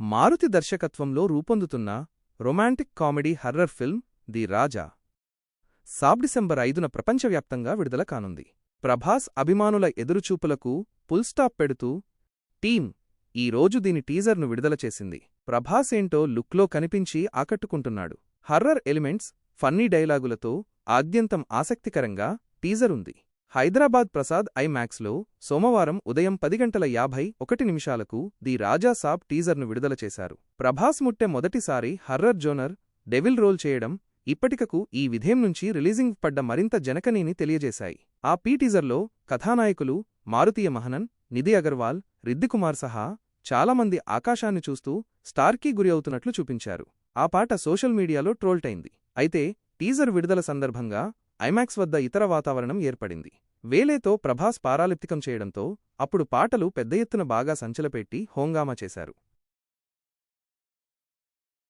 మారుతి దర్శకత్వంలో రూపొందుతున్న romantic comedy horror film the Raja. Saab December ఐదున ప్రపంచవ్యాప్తంగా విడుదల కానుంది. ప్రభాస్ అభిమానుల ఎదురుచూపులకు పుల్స్టాప్ పెడుతూ టీం ఈ రోజు దీని టీజర్ను విడుదల చేసింది. ప్రభాస్ ఏంటో లుక్లో కనిపించి ఆకట్టుకుంటున్నాడు. హర్రర్ ఎలిమెంట్స్ ఫన్నీ డైలాగులతో ఆద్యంతం ఆసక్తికరంగా టీజర్ ఉంది హైదరాబాద్ ప్రసాద్ ఐమాక్స్లో సోమవారం ఉదయం పది గంటల యాభై ఒకటి నిమిషాలకు ది రాజా సాబ్ టీజర్ను విడుదల చేశారు. ప్రభాస్ ముట్టె మొదటిసారి హర్రర్ జోనర్ డెవిల్ రోల్ చేయడం ఇప్పటికకు ఈ విధేం నుంచి రిలీజింగ్ పడ్డ మరింత జనకనీని తెలియజేశాయి. ఆ పీ టీజర్లో కథానాయకులు మారుతీయ మహనన్ నిధి అగర్వాల్ రిద్దికుమార్ సహా చాలామంది ఆకాశాన్ని చూస్తూ స్టార్కీ గురి అవుతున్నట్లు చూపించారు. ఆ పాట సోషల్ మీడియాలో ట్రోల్టైంది. అయితే టీజర్ విడుదల సందర్భంగా ఐమాక్స్ వద్ద ఇతర వాతావరణం ఏర్పడింది. వేలేతో ప్రభాస్ పారాలిప్తికం చేయడంతో అప్పుడు పాటలు పెద్ద ఎత్తున బాగా సంచలపెట్టి హోంగామా చేశారు.